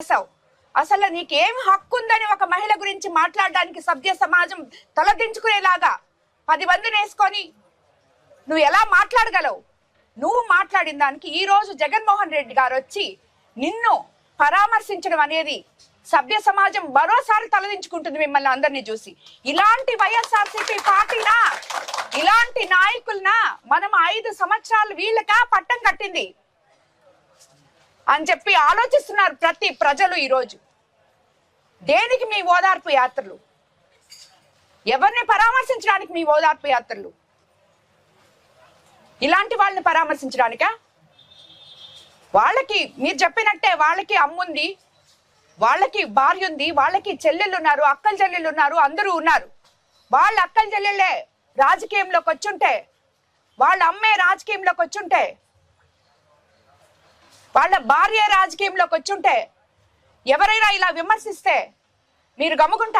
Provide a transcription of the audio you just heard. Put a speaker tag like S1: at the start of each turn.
S1: చేశావు? అసలు నీకేం హక్కు ఉందని ఒక మహిళ గురించి మాట్లాడడానికి సభ్య సమాజం తలదించుకునేలాగా పది మందిని వేసుకొని నువ్వు ఎలా మాట్లాడగలవు? నువ్వు మాట్లాడిన దానికి ఈ రోజు జగన్మోహన్ రెడ్డి గారు వచ్చి నిన్ను పరామర్శించడం అనేది సభ్య సమాజం మరోసారి తలదించుకుంటుంది మిమ్మల్ని అందరినీ చూసి. ఇలాంటి వైఎస్ఆర్సీపీ పార్టీనా? ఇలాంటి నాయకులనా? మనం ఐదు సంవత్సరాలు వీళ్ళకా పట్టం కట్టింది. అని చెప్పి ఆలోచిస్తున్నారు ప్రతి ప్రజలు ఈరోజు. దేనికి మీ ఓదార్పు యాత్రలు? ఎవరిని పరామర్శించడానికి మీ ఓదార్పు యాత్రలు? ఇలాంటి వాళ్ళని పరామర్శించడానికా? వాళ్ళకి మీరు చెప్పినట్టే వాళ్ళకి అమ్ముంది వాళ్ళకి భార్య ఉంది వాళ్ళకి చెల్లెళ్ళు ఉన్నారు అక్కల చెల్లెళ్ళు ఉన్నారు అందరూ ఉన్నారు. వాళ్ళ అక్కల చెల్లెళ్ళే రాజకీయంలోకి వచ్చుంటే వాళ్ళ అమ్మే రాజకీయంలోకి వచ్చుంటే వాళ్ళ భార్య రాజకీయంలోకి వచ్చుంటే ఎవరైనా ఇలా విమర్శిస్తే మీరు గమ్ముకుంటారు